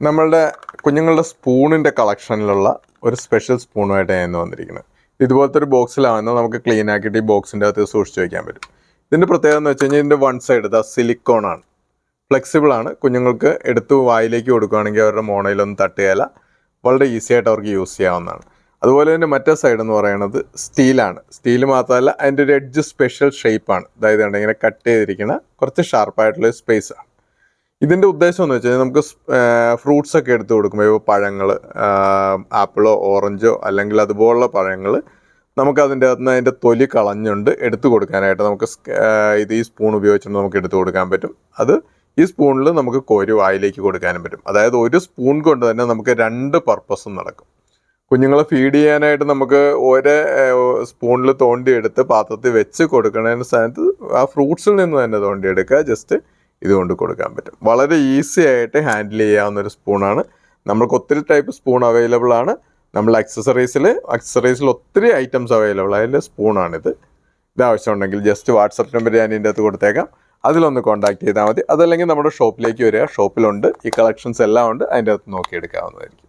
നമ്മളുടെ കുഞ്ഞുങ്ങളുടെ സ്പൂണിന്റെ കളക്ഷനിലുള്ള ഒരു സ്പെഷ്യൽ സ്പൂണുമായിട്ട് ഞാൻ വന്നിരിക്കുന്നത്. ഇതുപോലത്തെ ഒരു ബോക്സിലാവുന്നത് നമുക്ക് ക്ലീൻ ആക്കിയിട്ട് ഈ ബോക്സിന്റെ അകത്ത് സൂക്ഷിച്ച് വയ്ക്കാൻ പറ്റും. ഇതിന്റെ പ്രത്യേകത എന്ന് വെച്ച് കഴിഞ്ഞാൽ ഇതിന്റെ വൺ സൈഡ് ദ സിലിക്കോൺ ആണ്. ഫ്ലെക്സിബിൾ ആണ്. കുഞ്ഞുങ്ങൾക്ക് എടുത്ത് വായിലേക്ക് കൊടുക്കുകയാണെങ്കിൽ അവരുടെ മോണയിലൊന്നും തട്ടുകയില്ല വളരെ ഈസി ആയിട്ട് അവർക്ക് യൂസ് ചെയ്യാവുന്നതാണ്. അതുപോലെ തന്നെ മറ്റേ സൈഡ് എന്ന് പറയുന്നത് സ്റ്റീലാണ് സ്റ്റീൽ മാത്രമല്ല അതിന്റെ ഒരു എഡ്ജ് സ്പെഷ്യൽ ഷേപ്പാണ് അതായത് ഇങ്ങനെ കട്ട് ചെയ്തിരിക്കുന്ന കുറച്ച് ഷാർപ്പായിട്ടുള്ള സ്പേസ് ആണ്. ഇതിന്റെ ഉദ്ദേശം എന്ന് വെച്ച് കഴിഞ്ഞാൽ നമുക്ക് ഫ്രൂട്ട്സ് ഒക്കെ എടുത്ത് കൊടുക്കുമ്പോൾ ഇപ്പോൾ പഴങ്ങൾ ആപ്പിളോ ഓറഞ്ചോ അല്ലെങ്കിൽ അതുപോലുള്ള പഴങ്ങൾ നമുക്ക് അതിന്റെ അകത്ത് നിന്ന് അതിന്റെ തൊലി കളഞ്ഞുകൊണ്ട് എടുത്ത് കൊടുക്കാനായിട്ട് നമുക്ക് ഇത് ഈ സ്പൂൺ ഉപയോഗിച്ചുകൊണ്ട് നമുക്ക് എടുത്ത് കൊടുക്കാൻ പറ്റും. അത് ഈ സ്പൂണിൽ നമുക്ക് കോരി വായിലേക്ക് കൊടുക്കാനും പറ്റും. അതായത് ഒരു സ്പൂൺ കൊണ്ട് തന്നെ നമുക്ക് രണ്ട് പർപ്പസും നടക്കും. കുഞ്ഞുങ്ങളെ ഫീഡ് ചെയ്യാനായിട്ട് നമുക്ക് ഒരേ സ്പൂണിൽ തോണ്ടി എടുത്ത് പാത്രത്തിൽ വെച്ച് കൊടുക്കുന്നതിന് സ്ഥാനത്ത് ആ ഫ്രൂട്ട്സിൽ നിന്ന് തന്നെ തോണ്ടി എടുക്കുക. ജസ്റ്റ് ഇതുകൊണ്ട് കൊടുക്കാൻ പറ്റും. വളരെ ഈസി ആയിട്ട് ഹാൻഡിൽ ചെയ്യാവുന്ന ഒരു സ്പൂണാണ് നമ്മൾക്ക് ഒത്തിരി ടൈപ്പ് സ്പൂൺ അവൈലബിൾ ആണ്. നമ്മൾ അക്സസറീസിൽ അക്സസറീസിൽ ഒത്തിരി ഐറ്റംസ് അവൈലബിൾ അതിൽ സ്പൂണാണിത് ഇത് ആവശ്യമുണ്ടെങ്കിൽ ജസ്റ്റ് വാട്സപ്പ് നമ്പർ ഞാൻ ഇതിന്റെ അകത്ത് കൊടുത്തേക്കാം. അതിലൊന്ന് കോൺടാക്ട് ചെയ്താൽ മതി. അതല്ലെങ്കിൽ നമ്മുടെ ഷോപ്പിലേക്ക് വരിക. ഷോപ്പിലുണ്ട് ഈ കളക്ഷൻസ് എല്ലാം ഉണ്ട്. അതിന്റെ അകത്ത് നോക്കിയെടുക്കാവുന്നതായിരിക്കും.